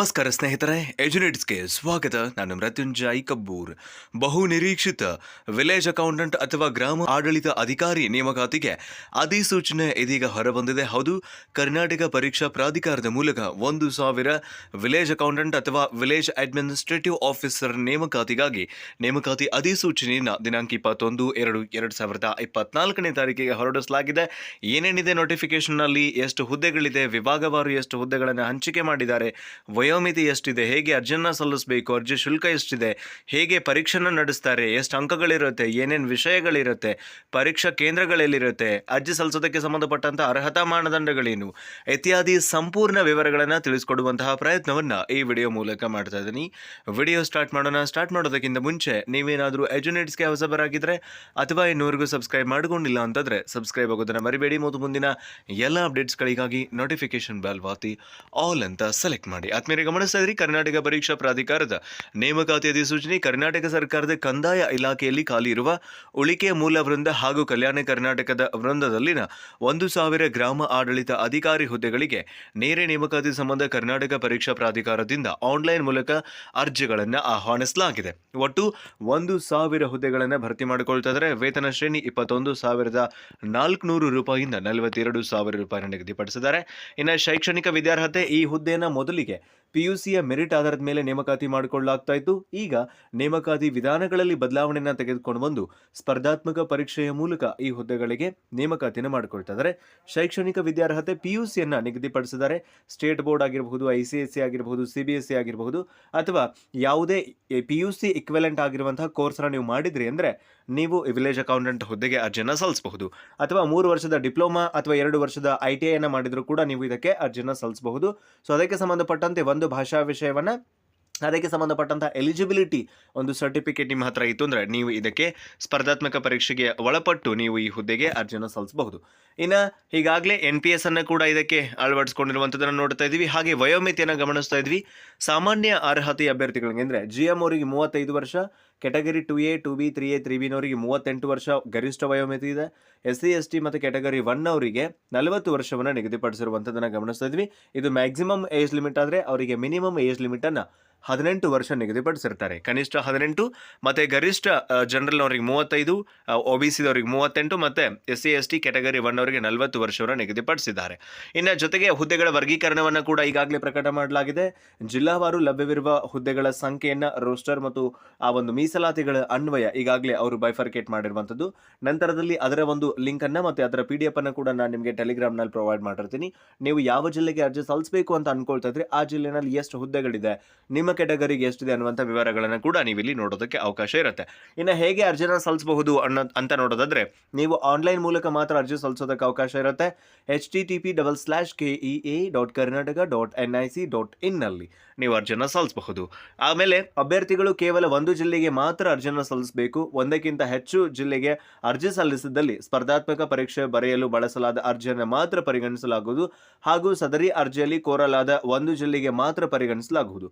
ನಮಸ್ಕಾರ ಸ್ನೇಹಿತರೆ ಎಜುನೇಟ್ಸ್ಗೆ ಸ್ವಾಗತ. ನಾನು ಮೃತ್ಯುಂಜಯ್ ಕಬ್ಬೂರ್. ಬಹು ನಿರೀಕ್ಷಿತ ವಿಲೇಜ್ ಅಕೌಂಟೆಂಟ್ ಅಥವಾ ಗ್ರಾಮ ಆಡಳಿತ ಅಧಿಕಾರಿ ನೇಮಕಾತಿಗೆ ಅಧಿಸೂಚನೆ ಇದೀಗ ಹೊರಬಂದಿದೆ. ಹೌದು, ಕರ್ನಾಟಕ ಪರೀಕ್ಷಾ ಪ್ರಾಧಿಕಾರದ ಮೂಲಕ ಒಂದು ಸಾವಿರ ವಿಲೇಜ್ ಅಕೌಂಟೆಂಟ್ ಅಥವಾ ವಿಲೇಜ್ ಅಡ್ಮಿನಿಸ್ಟ್ರೇಟಿವ್ ಆಫೀಸರ್ ನೇಮಕಾತಿಗಾಗಿ ನೇಮಕಾತಿ ಅಧಿಸೂಚನೆಯನ್ನು ದಿನಾಂಕ ಇಪ್ಪತ್ತೊಂದು ಎರಡು ಎರಡು ಸಾವಿರದ ಇಪ್ಪತ್ನಾಲ್ಕನೇ ತಾರೀಕಿಗೆ ಹೊರಡಿಸಲಾಗಿದೆ. ಏನೇನಿದೆ ನೋಟಿಫಿಕೇಶನ್ನಲ್ಲಿ ಎಷ್ಟು ಹುದ್ದೆಗಳಿದೆ, ವಿಭಾಗವಾರು ಎಷ್ಟು ಹುದ್ದೆಗಳನ್ನು ಹಂಚಿಕೆ ಮಾಡಿದ್ದಾರೆ ವಯೋಮಿತಿ ಎಷ್ಟಿದೆ? ಹೇಗೆ ಅರ್ಜಿಯನ್ನು ಸಲ್ಲಿಸಬೇಕು? ಅರ್ಜಿ ಶುಲ್ಕ ಎಷ್ಟಿದೆ? ಹೇಗೆ ಪರೀಕ್ಷೆನ ನಡೆಸ್ತಾರೆ? ಎಷ್ಟು ಅಂಕಗಳಿರುತ್ತೆ? ಏನೇನು ವಿಷಯಗಳಿರುತ್ತೆ? ಪರೀಕ್ಷಾ ಕೇಂದ್ರಗಳಲ್ಲಿರುತ್ತೆ? ಅರ್ಜಿ ಸಲ್ಲಿಸೋದಕ್ಕೆ ಸಂಬಂಧಪಟ್ಟಂತಹ ಅರ್ಹತಾ ಮಾನದಂಡಗಳೇನು? ಇತ್ಯಾದಿ ಸಂಪೂರ್ಣ ವಿವರಗಳನ್ನು ತಿಳಿಸ್ಕೊಡುವಂತಹ ಪ್ರಯತ್ನವನ್ನು ಈ ವಿಡಿಯೋ ಮೂಲಕ ಮಾಡ್ತಾ ಇದ್ದೀನಿ. ವಿಡಿಯೋ ಸ್ಟಾರ್ಟ್ ಮಾಡೋಣ. ಸ್ಟಾರ್ಟ್ ಮಾಡೋದಕ್ಕಿಂತ ಮುಂಚೆ ನೀವೇನಾದರೂ ಎಜುನೇಟ್ಸ್ಗೆ ಹೊಸಬರಾಗಿದ್ದರೆ ಅಥವಾ ಇನ್ನೂರಿಗೂ ಸಬ್ಸ್ಕ್ರೈಬ್ ಮಾಡ್ಕೊಂಡಿಲ್ಲ ಅಂತಂದರೆ ಸಬ್ಸ್ಕ್ರೈಬ್ ಆಗೋದನ್ನು ಮರಿಬೇಡಿ. ಮತ್ತು ಮುಂದಿನ ಎಲ್ಲ ಅಪ್ಡೇಟ್ಸ್ಗಳಿಗಾಗಿ ನೋಟಿಫಿಕೇಶನ್ ಬೆಲ್ ವಾತಿ. ಆಲ್ ಅಂತ ಸೆಲೆಕ್ಟ್ ಮಾಡಿ. ಆದ್ಮೇಲೆ ಗಮನಿಸ್ತಾ ಕರ್ನಾಟಕ ಪರೀಕ್ಷಾ ಪ್ರಾಧಿಕಾರದ ನೇಮಕಾತಿ ಅಧಿಸೂಚನೆ, ಕರ್ನಾಟಕ ಸರ್ಕಾರದ ಕಂದಾಯ ಇಲಾಖೆಯಲ್ಲಿ ಖಾಲಿ ಇರುವ ಉಳಿಕೆ ಮೂಲ ವೃಂದ ಹಾಗೂ ಕಲ್ಯಾಣ ಕರ್ನಾಟಕದ ವೃಂದದಲ್ಲಿನ ಒಂದು ಸಾವಿರ ಗ್ರಾಮ ಆಡಳಿತ ಅಧಿಕಾರಿ ಹುದ್ದೆಗಳಿಗೆ ನೇರ ನೇಮಕಾತಿ ಸಂಬಂಧ ಕರ್ನಾಟಕ ಪರೀಕ್ಷಾ ಪ್ರಾಧಿಕಾರದಿಂದ ಆನ್ಲೈನ್ ಮೂಲಕ ಅರ್ಜಿಗಳನ್ನು ಆಹ್ವಾನಿಸಲಾಗಿದೆ. ಒಟ್ಟು ಒಂದು ಸಾವಿರ ಹುದ್ದೆಗಳನ್ನು ಭರ್ತಿ ಮಾಡಿಕೊಳ್ತಾ ವೇತನ ಶ್ರೇಣಿ ಇಪ್ಪತ್ತೊಂದು ಸಾವಿರದ ನಾಲ್ಕುನೂರು ರೂಪಾಯಿಯಿಂದ ನಲವತ್ತೆರಡು ಸಾವಿರ ರೂಪಾಯಿ ನಿಗದಿಪಡಿಸಿದ್ದಾರೆ. ಇನ್ನು ಶೈಕ್ಷಣಿಕ ವಿದ್ಯಾರ್ಹತೆ ಈ ಹುದ್ದೆಯನ್ನು ಮೊದಲಿಗೆ ಪಿಯುಸಿಯ ಮೆರಿಟ್ ಆಧಾರದ ಮೇಲೆ ನೇಮಕಾತಿ ಮಾಡಿಕೊಳ್ಳಲಾಗ್ತಾ ಇತ್ತು. ಈಗ ನೇಮಕಾತಿ ವಿಧಾನಗಳಲ್ಲಿ ಬದಲಾವಣೆಯನ್ನು ತೆಗೆದುಕೊಂಡು ಬಂದು ಸ್ಪರ್ಧಾತ್ಮಕ ಪರೀಕ್ಷೆಯ ಮೂಲಕ ಈ ಹುದ್ದೆಗಳಿಗೆ ನೇಮಕಾತಿಯನ್ನು ಮಾಡಿಕೊಳ್ತಾ ಇದ್ದಾರೆ. ಶೈಕ್ಷಣಿಕ ವಿದ್ಯಾರ್ಹತೆ ಪಿಯುಸಿಯನ್ನು ನಿಗದಿಪಡಿಸಿದ್ದಾರೆ. ಸ್ಟೇಟ್ ಬೋರ್ಡ್ ಆಗಿರಬಹುದು ಐ ಸಿ ಎಸ್ ಸಿ ಆಗಿರಬಹುದು ಸಿ ಬಿ ಎಸ್ ಸಿ ಆಗಿರಬಹುದು, ಅಥವಾ ಯಾವುದೇ ಪಿ ಯು ಸಿ ಇಕ್ವೆಲೆಂಟ್ ಆಗಿರುವಂತಹ ಕೋರ್ಸ್ನ ನೀವು ಮಾಡಿದ್ರಿ ಅಂದರೆ ನೀವು ವಿಲೇಜ್ ಅಕೌಂಟೆಂಟ್ ಹುದ್ದೆಗೆ ಅರ್ಜಿಯನ್ನು ಸಲ್ಲಿಸಬಹುದು. ಅಥವಾ ಮೂರು ವರ್ಷದ ಡಿಪ್ಲೊಮಾ ಅಥವಾ ಎರಡು ವರ್ಷದ ಐ ಟಿ ಐನ ಮಾಡಿದರೂ ಕೂಡ ನೀವು ಇದಕ್ಕೆ ಅರ್ಜಿಯನ್ನು ಸಲ್ಲಿಸಬಹುದು. ಸೊ ಅದಕ್ಕೆ ಸಂಬಂಧಪಟ್ಟಂತೆ ಒಂದು ಭಾಷಾ ವಿಷಯವನ್ನು ಅದಕ್ಕೆ ಸಂಬಂಧಪಟ್ಟಂಥ ಎಲಿಜಿಬಿಲಿಟಿ ಒಂದು ಸರ್ಟಿಫಿಕೇಟ್ ನಿಮ್ಮ ಹತ್ರ ಇತ್ತು ಅಂದರೆ ನೀವು ಇದಕ್ಕೆ ಸ್ಪರ್ಧಾತ್ಮಕ ಪರೀಕ್ಷೆಗೆ ಒಳಪಟ್ಟು ನೀವು ಈ ಹುದ್ದೆಗೆ ಅರ್ಜಿಯನ್ನು ಸಲ್ಲಿಸಬಹುದು. ಇನ್ನು ಈಗಾಗಲೇ ಎನ್ ಪಿ ಎಸ್ ಅನ್ನು ಕೂಡ ಇದಕ್ಕೆ ಅಳವಡಿಸ್ಕೊಂಡಿರುವಂಥದ್ದನ್ನು ನೋಡ್ತಾ ಇದ್ವಿ ಹಾಗೆ ವಯೋಮಿತಿಯನ್ನು ಗಮನಿಸ್ತಾ ಇದ್ವಿ. ಸಾಮಾನ್ಯ ಅರ್ಹತೆ ಅಭ್ಯರ್ಥಿಗಳಿಗೆ ಅಂದರೆ ಜಿ ಎಂ ಅವರಿಗೆ ಮೂವತ್ತೈದು ವರ್ಷ category two A two B three A three ಬಿನವರಿಗೆ ಮೂವತ್ತೆಂಟು ವರ್ಷ ಗರಿಷ್ಠ ವಯೋಮಿತಿ ಇದೆ. ಎಸ್ ಸಿ ಎಸ್ ಟಿ ಮತ್ತು ಕೆಟಗರಿ ಒನ್ ಅವರಿಗೆ ನಲವತ್ತು ವರ್ಷವನ್ನು ನಿಗದಿಪಡಿಸಿರುವಂಥದ್ದನ್ನು ಗಮನಿಸ್ತಾ ಇದ್ವಿ. ಇದು ಮ್ಯಾಕ್ಸಿಮಮ್ ಏಜ್ ಲಿಮಿಟ್ ಆದರೆ ಅವರಿಗೆ ಮಿನಿಮಮ್ ಏಜ್ ಲಿಮಿಟನ್ನು ಹದಿನೆಂಟು ವರ್ಷ ನಿಗದಿಪಡಿಸಿರ್ತಾರೆ. ಕನಿಷ್ಠ ಹದಿನೆಂಟು, ಮತ್ತು ಗರಿಷ್ಠ ಜನರಲ್ ಅವರಿಗೆ ಮೂವತ್ತೈದು ಒ ಬಿ ಸಿದವರಿಗೆ ಮೂವತ್ತೆಂಟು, ಮತ್ತು S C S T category one ಅವರಿಗೆ ನಲವತ್ತು ವರ್ಷವನ್ನು ನಿಗದಿಪಡಿಸಿದ್ದಾರೆ. ಇನ್ನು ಜೊತೆಗೆ ಹುದ್ದೆಗಳ ವರ್ಗೀಕರಣವನ್ನು ಕೂಡ ಈಗಾಗಲೇ ಪ್ರಕಟ ಮಾಡಲಾಗಿದೆ. ಜಿಲ್ಲಾವಾರು ಲಭ್ಯವಿರುವ ಹುದ್ದೆಗಳ ಸಂಖ್ಯೆಯನ್ನು ರೋಸ್ಟರ್ ಮತ್ತು ಆ ಒಂದು ಮೀಸಲಾತಿಗಳ ಅನ್ವಯ ಈಗಾಗಲೇ ಅವರು ಬೈಫರ್ಕೇಟ್ ಮಾಡಿರುವಂಥದ್ದು ನಂತರದಲ್ಲಿ ಅದರ ಒಂದು ಲಿಂಕನ್ನು ಮತ್ತು ಅದರ ಪಿ ಡಿ ಎಫ್ ಅನ್ನು ಕೂಡ ನಾನು ನಿಮಗೆ ಟೆಲಿಗ್ರಾಮ್ನಲ್ಲಿ ಪ್ರೊವೈಡ್ ಮಾಡಿರ್ತೀನಿ ನೀವು ಯಾವ ಜಿಲ್ಲೆಗೆ ಅರ್ಜಿ ಸಲ್ಲಿಸಬೇಕು ಅಂತ ಅನ್ಕೊಳ್ತಾ ಇದ್ರೆ ಆ ಜಿಲ್ಲೆನಲ್ಲಿ ಎಷ್ಟು ಹುದ್ದೆಗಳಿದೆ, ನಿಮ್ಮ ಕೆಟಗರಿಗೆ ಎಷ್ಟಿದೆ ಅನ್ನುವಂಥ ವಿವರಗಳನ್ನು ಕೂಡ ನೀವು ಇಲ್ಲಿ ನೋಡೋದಕ್ಕೆ ಅವಕಾಶ ಇರುತ್ತೆ. ಇನ್ನು ಹೇಗೆ ಅರ್ಜಿನ ಸಲ್ಲಿಸಬಹುದು ಅನ್ನೋ ಅಂತ ನೋಡೋದಾದ್ರೆ, ನೀವು ಆನ್ಲೈನ್ ಮೂಲಕ ಮಾತ್ರ ಅರ್ಜಿ ಸಲ್ಲಿಸೋದಕ್ಕೆ ಅವಕಾಶ ಇರುತ್ತೆ. H T T P double slash K E A dot Karnataka dot N I C dot ಇನ್ನಲ್ಲಿ ನೀವು ಅರ್ಜಿನ ಸಲ್ಲಿಸಬಹುದು. ಆಮೇಲೆ ಅಭ್ಯರ್ಥಿಗಳು ಕೇವಲ ಒಂದು ಜಿಲ್ಲೆಗೆ ಮಾತ್ರ ಅರ್ಜಿನ ಸಲ್ಲಿಸಬೇಕು. ಒಂದಕ್ಕಿಂತ ಹೆಚ್ಚು ಜಿಲ್ಲೆಗೆ ಅರ್ಜಿ ಸಲ್ಲಿಸಿದಲ್ಲಿ ಸ್ಪರ್ಧಾತ್ಮಕ ಪರೀಕ್ಷೆ ಬರೆಯಲು ಬಳಸಲಾದ ಅರ್ಜಿಯನ್ನು ಮಾತ್ರ ಪರಿಗಣಿಸಲಾಗುವುದು. ಹಾಗೂ ಸದರಿ ಅರ್ಜಿಯಲ್ಲಿ ಕೋರಲಾದ ಒಂದು ಜಿಲ್ಲೆಗೆ ಮಾತ್ರ ಪರಿಗಣಿಸಲಾಗುವುದು.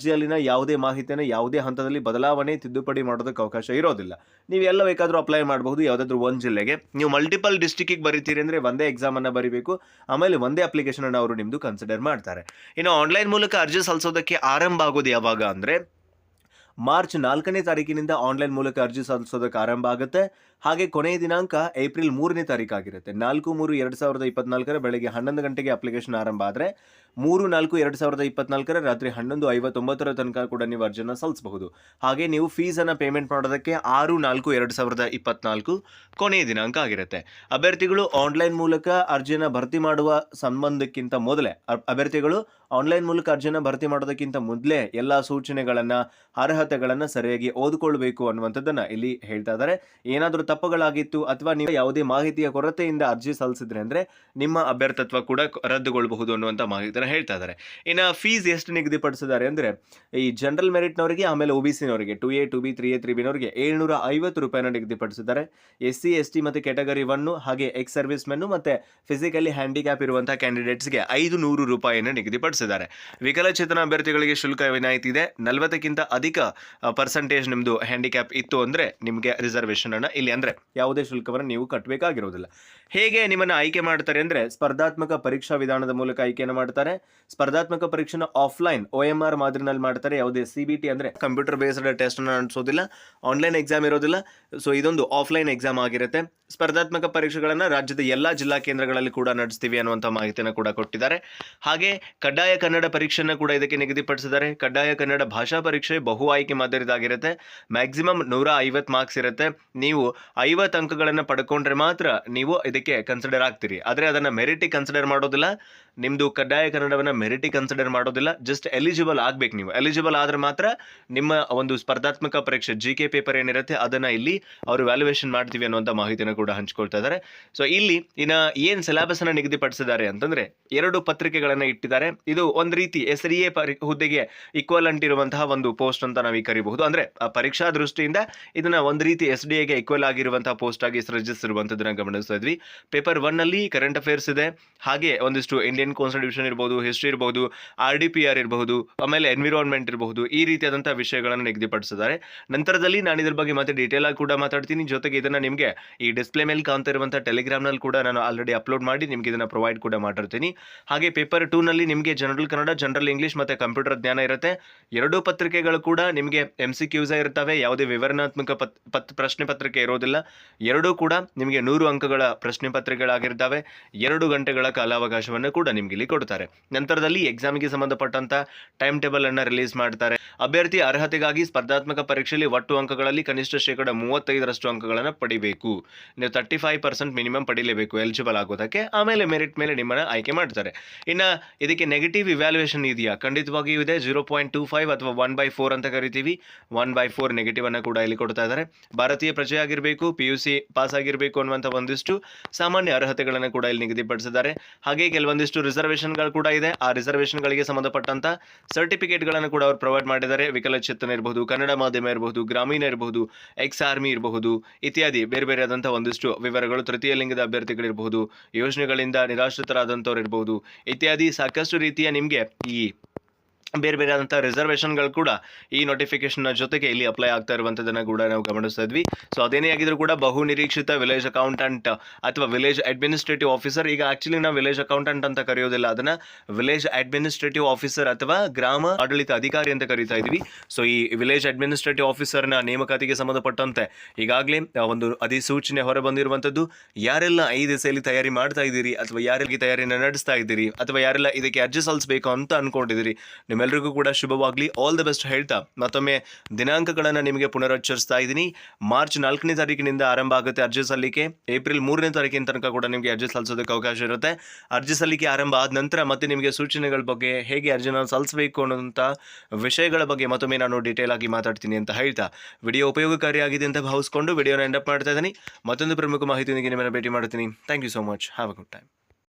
ಅರ್ಜಿಯಲ್ಲಿನ ಯಾವುದೇ ಮಾಹಿತಿಯನ್ನು ಯಾವುದೇ ಹಂತದಲ್ಲಿ ಬದಲಾವಣೆ ತಿದ್ದುಪಡಿ ಮಾಡೋದಕ್ಕೆ ಅವಕಾಶ ಇರೋದಿಲ್ಲ. ನೀವು ಎಲ್ಲ ಬೇಕಾದರೂ ಅಪ್ಲೈ ಮಾಡಬಹುದು ಯಾವುದಾದ್ರೂ ಒಂದು ಜಿಲ್ಲೆಗೆ. ನೀವು ಮಲ್ಟಿಪಲ್ ಡಿಸ್ಟಿಕ್ಕಿಗೆ ಬರೀತೀರಿ ಅಂದರೆ ಒಂದೇ ಎಕ್ಸಾಮನ್ನು ಬರೀಬೇಕು. ಆಮೇಲೆ ಒಂದೇ ಅಪ್ಲಿಕೇಶನನ್ನು ಅವರು ನಿಮ್ಮದು ಕನ್ಸಿಡರ್ ಮಾಡ್ತಾರೆ. ಇನ್ನು ಆನ್ಲೈನ್ ಮೂಲಕ ಅರ್ಜಿ ಸಲ್ಲಿಸೋದಕ್ಕೆ ಆರಂಭ ಆಗೋದು ಯಾವಾಗ ಅಂದರೆ, ಮಾರ್ಚ್ ನಾಲ್ಕನೇ ತಾರೀಕಿನಿಂದ ಆನ್ಲೈನ್ ಮೂಲಕ ಅರ್ಜಿ ಸಲ್ಲಿಸೋದಕ್ಕೆ ಆರಂಭ ಆಗುತ್ತೆ. ಹಾಗೆ ಕೊನೆಯ ದಿನಾಂಕ ಏಪ್ರಿಲ್ ಮೂರನೇ ತಾರೀಕಾಗಿರುತ್ತೆ. ನಾಲ್ಕು ಮೂರು ಎರಡು ಸಾವಿರದ ಇಪ್ಪತ್ನಾಲ್ಕರ ಬೆಳಗ್ಗೆ ಹನ್ನೊಂದು ಗಂಟೆಗೆ ಅಪ್ಲಿಕೇಶನ್ ಆರಂಭ ಆದರೆ ಮೂರು ನಾಲ್ಕು ಎರಡು ಸಾವಿರದ ಇಪ್ಪತ್ನಾಲ್ಕರ ರಾತ್ರಿ ಹನ್ನೊಂದು ಐವತ್ತೊಂಬತ್ತರ ತನಕ ಕೂಡ ನೀವು ಅರ್ಜಿಯನ್ನು ಸಲ್ಲಿಸಬಹುದು. ಹಾಗೆ ನೀವು ಫೀಸನ್ನು ಪೇಮೆಂಟ್ ಮಾಡೋದಕ್ಕೆ ಆರು ನಾಲ್ಕು ಎರಡು ಸಾವಿರದ ಇಪ್ಪತ್ನಾಲ್ಕು ಕೊನೆಯ ದಿನಾಂಕ ಆಗಿರುತ್ತೆ. ಅಭ್ಯರ್ಥಿಗಳು ಆನ್ಲೈನ್ ಮೂಲಕ ಅರ್ಜಿಯನ್ನು ಭರ್ತಿ ಮಾಡುವ ಸಂಬಂಧಕ್ಕಿಂತ ಮೊದಲೇ ಅಭ್ಯರ್ಥಿಗಳು ಆನ್ಲೈನ್ ಮೂಲಕ ಅರ್ಜಿಯನ್ನು ಭರ್ತಿ ಮಾಡೋದಕ್ಕಿಂತ ಮೊದಲೇ ಎಲ್ಲ ಸೂಚನೆಗಳನ್ನು, ಅರ್ಹತೆಗಳನ್ನು ಸರಿಯಾಗಿ ಓದಿಕೊಳ್ಳಬೇಕು ಅನ್ನುವಂಥದ್ದನ್ನು ಇಲ್ಲಿ ಹೇಳ್ತಾ ಇದ್ದಾರೆ. ಏನಾದರೂ ತಪ್ಪುಗಳಾಗಿತ್ತು ಅಥವಾ ನೀವು ಯಾವುದೇ ಮಾಹಿತಿಯ ಕೊರತೆಯಿಂದ ಅರ್ಜಿ ಸಲ್ಲಿಸಿದ್ರೆ ಅಂದರೆ ನಿಮ್ಮ ಅಭ್ಯರ್ಥತ್ವ ಕೂಡ ರದ್ದುಗೊಳ್ಳಬಹುದು ಅನ್ನುವಂಥ ಮಾಹಿತಿಯನ್ನು ಹೇಳ್ತಾ ಇದ್ದಾರೆ ಇನ್ನು ಫೀಸ್ ಎಷ್ಟು ನಿಗದಿಪಡಿಸಿದ್ದಾರೆ ಅಂದರೆ ಈ ಜನರಲ್ ಮೆರಿಟ್ನವರಿಗೆ ಆಮೇಲೆ O B ಸಿನವರಿಗೆ two A two B three A three ಬಿನವರಿಗೆ ಏಳ್ನೂರ ಐವತ್ತು ರೂಪಾಯಿನ ನಿಗದಿಪಡಿಸಿದ್ದಾರೆ. ಎಸ್ ಸಿ, ಎಸ್ ಟಿ ಮತ್ತು ಕೆಟಗರಿ ಒನ್ನು ಹಾಗೆ ಎಕ್ಸ್ ಸರ್ವಿಸ್ ಮೆನ್ನು ಮತ್ತು ಫಿಸಿಕಲಿ ಹ್ಯಾಂಡಿಕ್ಯಾಪ್ ಇರುವಂಥ ಕ್ಯಾಂಡಿಡೇಟ್ಸ್ಗೆ ಐದು ನೂರು ರೂಪಾಯಿಯನ್ನು ನಿಗದಿಪಡಿಸಿದ್ದಾರೆ. ವಿಕಲಚೇತನ ಅಭ್ಯರ್ಥಿಗಳಿಗೆ ಶುಲ್ಕ ವಿನಾಯಿತಿ ಇದೆ. ನಲವತ್ತಕ್ಕಿಂತ ಅಧಿಕ ಪರ್ಸೆಂಟೇಜ್ ನಿಮ್ಮದು ಹ್ಯಾಂಡಿಕ್ಯಾಪ್ ಇತ್ತು ಅಂದರೆ ನಿಮಗೆ ರಿಸರ್ವೇಷನ್ ಅನ್ನು ಇಲ್ಲಿ ಅಂದರೆ ಯಾವುದೇ ಶುಲ್ಕವನ್ನು ನೀವು ಕಟ್ಟಬೇಕಾಗಿರೋದಿಲ್ಲ ಹೇಗೆ ನಿಮ್ಮನ್ನು ಆಯ್ಕೆ ಮಾಡ್ತಾರೆ ಅಂದರೆ ಸ್ಪರ್ಧಾತ್ಮಕ ಪರೀಕ್ಷಾ ವಿಧಾನದ ಮೂಲಕ ಆಯ್ಕೆಯನ್ನು ಮಾಡ್ತಾರೆ. ಸ್ಪರ್ಧಾತ್ಮಕ ಪರೀಕ್ಷೆನ ಆಫ್ಲೈನ್ ಒ ಎಂ ಆರ್ ಮಾದರಿನಲ್ಲಿ ಮಾಡ್ತಾರೆ. ಯಾವುದೇ ಸಿ ಬಿ ಟಿ ಅಂದರೆ ಕಂಪ್ಯೂಟರ್ ಬೇಸ್ಡ್ ಟೆಸ್ಟನ್ನು ನಡೆಸೋದಿಲ್ಲ ಆನ್ಲೈನ್ ಎಕ್ಸಾಮ್ ಇರೋದಿಲ್ಲ. ಸೊ ಇದೊಂದು ಆಫ್ಲೈನ್ ಎಕ್ಸಾಮ್ ಆಗಿರುತ್ತೆ. ಸ್ಪರ್ಧಾತ್ಮಕ ಪರೀಕ್ಷೆಗಳನ್ನು ರಾಜ್ಯದ ಎಲ್ಲ ಜಿಲ್ಲಾ ಕೇಂದ್ರಗಳಲ್ಲಿ ಕೂಡ ನಡೆಸ್ತೀವಿ ಅನ್ನುವಂಥ ಮಾಹಿತಿಯನ್ನು ಕೂಡ ಕೊಟ್ಟಿದ್ದಾರೆ. ಹಾಗೆ ಕಡ್ಡಾಯ ಕನ್ನಡ ಪರೀಕ್ಷೆಯನ್ನು ಕೂಡ ಇದಕ್ಕೆ ನಿಗದಿಪಡಿಸಿದ್ದಾರೆ. ಕಡ್ಡಾಯ ಕನ್ನಡ ಭಾಷಾ ಪರೀಕ್ಷೆ ಬಹು ಆಯ್ಕೆ ಮಾದರಿದಾಗಿರುತ್ತೆ. ಮ್ಯಾಕ್ಸಿಮಮ್ ನೂರ ಐವತ್ತು ಮಾರ್ಕ್ಸ್ ಇರುತ್ತೆ. ನೀವು ಐವತ್ತು ಅಂಕಗಳನ್ನು ಪಡ್ಕೊಂಡ್ರೆ ಮಾತ್ರ ನೀವು ಇದಕ್ಕೆ ಕನ್ಸಿಡರ್ ಆಗ್ತೀರಿ. ಆದರೆ ಅದನ್ನು ಮೆರಿಟಿ ಕನ್ಸಿಡರ್ ಮಾಡೋದಿಲ್ಲ. ನಿಮ್ಮದು ಕಡ್ಡಾಯ ಕನ್ನಡವನ್ನು ಮೆರಿಟಿ ಕನ್ಸಿಡರ್ ಮಾಡೋದಿಲ್ಲ. ಜಸ್ಟ್ ಎಲಿಜಿಬಲ್ ಆಗ್ಬೇಕು ನೀವು. ಎಲಿಜಿಬಲ್ ಆದರೆ ಮಾತ್ರ ನಿಮ್ಮ ಒಂದು ಸ್ಪರ್ಧಾತ್ಮಕ ಪರೀಕ್ಷೆ ಜಿ ಕೆ ಪೇಪರ್ ಏನಿರುತ್ತೆ ಅದನ್ನು ಇಲ್ಲಿ ಅವರು ವ್ಯಾಲ್ಯೂಯೇಷನ್ ಮಾಡ್ತೀವಿ ಅನ್ನುವಂಥ ಮಾಹಿತಿಯನ್ನು ಕೂಡ ಹಂಚ್ಕೊಳ್ತಾ ಇದ್ದಾರೆ. ಸೊ ಇಲ್ಲಿ ಇನ್ನು ಏನು ಸಿಲೆಬಸನ್ನು ನಿಗದಿಪಡಿಸಿದ್ದಾರೆ ಅಂತಂದ್ರೆ ಎರಡು ಪತ್ರಿಕೆಗಳನ್ನು ಇಟ್ಟಿದ್ದಾರೆ. ಇದು ಒಂದು ರೀತಿ ಎಸ್ ಎ ಪರಿ, ಹುದ್ದೆಗೆ ಈಕ್ವಲೆಂಟ್ ಇರುವಂತಹ ಒಂದು ಪೋಸ್ಟ್ ಅಂತ ನಾವು ಕರಿಬಹುದು. ಅಂದ್ರೆ ಆ ಪರೀಕ್ಷಾ ದೃಷ್ಟಿಯಿಂದ ಇದನ್ನ ಒಂದು ರೀತಿ ಎಸ್ ಡಿ ಎಗೆ ಈಕ್ವಲ್ ಆಗಿರುವಂತಹ ಪೋಸ್ಟ್ ಆಗಿ ಸೃಜಿಸಿರುವಂಥದ್ದನ್ನು ಗಮನಿಸ್ತಾ ಇದ್ವಿ. ಪೇಪರ್ ಒನ್ನಲ್ಲಿ ಕರೆಂಟ್ ಅಫೇರ್ಸ್ ಇದೆ. ಹಾಗೆ ಒಂದಿಷ್ಟು ಇಂಡಿಯನ್ ಕಾನ್ಸ್ಟಿಟ್ಯೂಷನ್ ಇರ್ಬಹುದು ಹಿಸ್ಟ್ರಿ ಇರಬಹುದು ಆರ್ ಡಿ ಪಿ ಆರ್ ಇರಬಹುದು, ಆಮೇಲೆ ಎನ್ವಿರಾನ್ಮೆಂಟ್ ಇರಬಹುದು, ಈ ರೀತಿಯಾದಂತಹ ವಿಷಯಗಳನ್ನು ನಿಗದಿಪಡಿಸಿದ್ದಾರೆ. ನಂತರದಲ್ಲಿ ನಾನು ಇದ್ರ ಬಗ್ಗೆ ಮತ್ತೆ ಡೀಟೇಲ್ ಆಗಿ ಕೂಡ ಮಾತಾಡ್ತೀನಿ. ಜೊತೆಗೆ ಇದನ್ನ ನಿಮಗೆ ಈ ಡಿಸ್ಪ್ಲೇ ಮೇಲೆ ಕಾಣ್ತಾ ಇರುವಂಥ ಟೆಲಿಗ್ರಾಮ್ನಲ್ಲಿ ಕೂಡ ನಾನು ಆಲ್ರೆಡಿ ಅಪ್ಲೋಡ್ ಮಾಡಿ ನಿಮಗೆ ಇದನ್ನ ಪ್ರೊವೈಡ್ ಕೂಡ ಮಾಡಿರ್ತೀನಿ. ಹಾಗೆ ಪೇಪರ್ ಟೂನಲ್ಲಿ ನಿಮಗೆ ಜನರಲ್ ಕನ್ನಡ ಜನರಲ್ ಇಂಗ್ಲೀಷ್ ಮತ್ತು ಕಂಪ್ಯೂಟರ್ ಜ್ಞಾನ ಇರುತ್ತೆ. ಎರಡೂ ಪತ್ರಿಕೆಗಳು ಕೂಡ ನಿಮಗೆ ಎಂ ಸಿ ಕ್ಯೂಸ ಇರ್ತವೆ. ಯಾವುದೇ ವಿವರಣಾತ್ಮಕ ಪತ್ ಪತ್, ಪ್ರಶ್ನೆ ಪತ್ರಿಕೆ ಇರೋದಿಲ್ಲ. ಎರಡೂ ಕೂಡ ನಿಮಗೆ ನೂರು ಅಂಕಗಳ ಪ್ರಶ್ನೆ ಪತ್ರಿಕೆಗಳಾಗಿರ್ತವೆ. ಎರಡು ಗಂಟೆಗಳ ಕಾಲಾವಕಾಶವನ್ನು ಕೂಡ ನಿಮಗೆ ಇಲ್ಲಿ ಕೊಡ್ತಾರೆ. ನಂತರದಲ್ಲಿ ಎಕ್ಸಾಮಿಗೆ ಸಂಬಂಧಪಟ್ಟಂತ ಟೈಮ್ ಟೇಬಲ್ ಅನ್ನ ರಿಲೀಸ್ ಮಾಡ್ತಾರೆ. ಅಭ್ಯರ್ಥಿ ಅರ್ಹತೆಗಾಗಿ ಸ್ಪರ್ಧಾತ್ಮಕ ಪರೀಕ್ಷೆಯಲ್ಲಿ ಒಟ್ಟು ಅಂಕಗಳಲ್ಲಿ ಕನಿಷ್ಠ ಶೇಕಡ ಮೂವತ್ತೈದರಷ್ಟು ಅಂಕಗಳನ್ನು ಪಡಿಬೇಕು. ನೀವು ತರ್ಟಿ ಫೈವ್ ಪರ್ಸೆಂಟ್ ಮಿನಿಮಮ್ ಪಡಿಲೇಬೇಕು ಎಲಿಜಿಬಲ್ ಆಗೋದಕ್ಕೆ, ಆಮೇಲೆ ಮೆರಿಟ್ ಮೇಲೆ ನಿಮ್ಮನ್ನು ಆಯ್ಕೆ ಮಾಡ್ತಾರೆ. ಇನ್ನು ಇದಕ್ಕೆ ನೆಗೆಟಿವ್ ಇವ್ಯಾಲ್ಯೂಯೇಷನ್ ಇದೆಯಾ? ಖಂಡಿತವಾಗಿಯೂ ಇದೆ. ಜೀರೋ ಪಾಯಿಂಟ್ ಟೂ ಫೈವ್ ಅಥವಾ ಒನ್ ಬೈ ಫೋರ್ ಅಂತ ಕರಿತೀವಿ. ಒನ್ ಬೈ ಫೋರ್ ನೆಗೆಟಿವ್ ಅನ್ನು ಕೂಡ ಇಲ್ಲಿ ಕೊಡ್ತಾ ಇದ್ದಾರೆ ಭಾರತೀಯ ಪ್ರಜೆ ಆಗಿರಬೇಕು ಪಿ ಯು ಸಿ ಪಾಸ್ ಆಗಿರಬೇಕು ಅನ್ನುವಂಥ ಒಂದಿಷ್ಟು ಸಾಮಾನ್ಯ ಅರ್ಹತೆಗಳನ್ನು ಕೂಡ ಇಲ್ಲಿ ನಿಗದಿಪಡಿಸಿದ್ದಾರೆ. ಹಾಗೆ ಕೆಲವೊಂದಿಷ್ಟು ರಿಸರ್ವೇಷನ್ಗಳು ಕೂಡ ಇದೆ. ಆ ರಿಸರ್ವೇಷನ್ಗಳಿಗೆ ಸಂಬಂಧಪಟ್ಟಂತ ಸರ್ಟಿಫಿಕೇಟ್ಗಳನ್ನು ಕೂಡ ಅವರು ಪ್ರೊವೈಡ್ ಮಾಡಿದ್ದಾರೆ. ವಿಕಲಚೇತನ ಇರಬಹುದು, ಕನ್ನಡ ಮಾಧ್ಯಮ ಇರಬಹುದು, ಗ್ರಾಮೀಣ ಇರಬಹುದು ಎಕ್ಸ್ ಆರ್ಮಿ ಇರಬಹುದು, ಇತ್ಯಾದಿ ಬೇರೆ ಬೇರೆ ಆದಂಥ ಒಂದಿಷ್ಟು ವಿವರಗಳು ತೃತೀಯ ಲಿಂಗದ ಅಭ್ಯರ್ಥಿಗಳಿರಬಹುದು ಯೋಜನೆಗಳಿಂದ ನಿರಾಶ್ರಿತರಾದಂಥವ್ರು ಇರಬಹುದು ಇತ್ಯಾದಿ ಸಾಕಷ್ಟು ರೀತಿಯ ನಿಮಗೆ ಈ ಬೇರೆ ಬೇರೆ ಆದಂಥ ರಿಸರ್ವೇಷನ್ಗಳು ಕೂಡ ಈ ನೋಟಿಫಿಕೇಶನ್ ಜೊತೆಗೆ ಇಲ್ಲಿ ಅಪ್ಲೈ ಆಗ್ತಾ ಇರುವಂಥದ್ದನ್ನು ಕೂಡ ನಾವು ಗಮನಿಸ್ತಾ ಇದ್ವಿ. ಸೊ ಅದೇನೇ ಆಗಿದ್ರು ಕೂಡ ಬಹು ನಿರೀಕ್ಷಿತ ವಿಲೇಜ್ ಅಕೌಂಟೆಂಟ್ ಅಥವಾ ವಿಲೇಜ್ ಅಡ್ಮಿನಿಸ್ಟ್ರೇಟಿವ್ ಆಫೀಸರ್ ಈಗ ಆಕ್ಚುಲಿ ನಾವು ವಿಲೇಜ್ ಅಕೌಂಟೆಂಟ್ ಅಂತ ಕರೆಯೋದಿಲ್ಲ. ಅದನ್ನ ವಿಲೇಜ್ ಅಡ್ಮಿನಿಸ್ಟ್ರೇಟಿವ್ ಆಫೀಸರ್ ಅಥವಾ ಗ್ರಾಮ ಆಡಳಿತ ಅಧಿಕಾರಿ ಅಂತ ಕರೀತಾ ಇದ್ವಿ. ಸೊ ಈ ವಿಲೇಜ್ ಅಡ್ಮಿನಿಸ್ಟ್ರೇಟಿವ್ ಆಫೀಸರ್ನ ನೇಮಕಾತಿಗೆ ಸಂಬಂಧಪಟ್ಟಂತೆ ಈಗಾಗಲೇ ಒಂದು ಅಧಿಸೂಚನೆ ಹೊರ ಬಂದಿರುವಂಥದ್ದು ಯಾರೆಲ್ಲ ಈ ದಿಸೆಯಲ್ಲಿ ತಯಾರಿ ಮಾಡ್ತಾ ಇದ್ದೀರಿ ಅಥವಾ ಯಾರಿಗೆ ತಯಾರಿಯನ್ನು ನಡೆಸ್ತಾ ಇದ್ದೀರಿ ಅಥವಾ ಯಾರೆಲ್ಲ ಇದಕ್ಕೆ ಅರ್ಜಿ ಸಲ್ಲಿಸಬೇಕು ಅಂತ ಅನ್ಕೊಂಡಿದ್ದೀರಿ ನಿಮ್ಮೆಲ್ಲರಿಗೂ ಕೂಡ ಶುಭವಾಗಲಿ. ಆಲ್ ದ ಬೆಸ್ಟ್ ಹೇಳ್ತಾ. ಮತ್ತೊಮ್ಮೆ ದಿನಾಂಕಗಳನ್ನು ನಿಮಗೆ ಪುನರುಚ್ಚರಿಸ್ತಾ ಇದ್ದೀನಿ. ಮಾರ್ಚ್ ನಾಲ್ಕನೇ ತಾರೀಕಿನಿಂದ ಆರಂಭ ಆಗುತ್ತೆ ಅರ್ಜಿ ಸಲ್ಲಿಕೆ. ಏಪ್ರಿಲ್ ಮೂರನೇ ತಾರೀಕಿನ ತನಕ ಕೂಡ ನಿಮಗೆ ಅರ್ಜಿ ಸಲ್ಲಿಸೋದಕ್ಕೆ ಅವಕಾಶ ಇರುತ್ತೆ. ಅರ್ಜಿ ಸಲ್ಲಿಕೆ ಆರಂಭ ಆದ ನಂತರ ಮತ್ತೆ ನಿಮಗೆ ಸೂಚನೆಗಳ ಬಗ್ಗೆ ಹೇಗೆ ಅರ್ಜಿನ ಸಲ್ಲಿಸಬೇಕು ಅನ್ನೋಂಥ ವಿಷಯಗಳ ಬಗ್ಗೆ ಮತ್ತೊಮ್ಮೆ ನಾನು ಡೀಟೇಲ್ ಆಗಿ ಮಾತಾಡ್ತೀನಿ ಅಂತ ಹೇಳ್ತಾ. ವಿಡಿಯೋ ಉಪಯೋಗಕಾರಿಯಾಗಿದೆ ಅಂತ ಭಾವಿಸ್ಕೊಂಡು ವಿಡಿಯೋನ ಎಂಡಪ್ ಮಾಡ್ತಾ ಇದ್ದೀನಿ. ಮತ್ತೊಂದು ಪ್ರಮುಖ ಮಾಹಿತಿಯೊಂದಿಗೆ ನಿಮ್ಮನ್ನು ಭೇಟಿ ಮಾಡ್ತೀನಿ. Thank you so much have a good time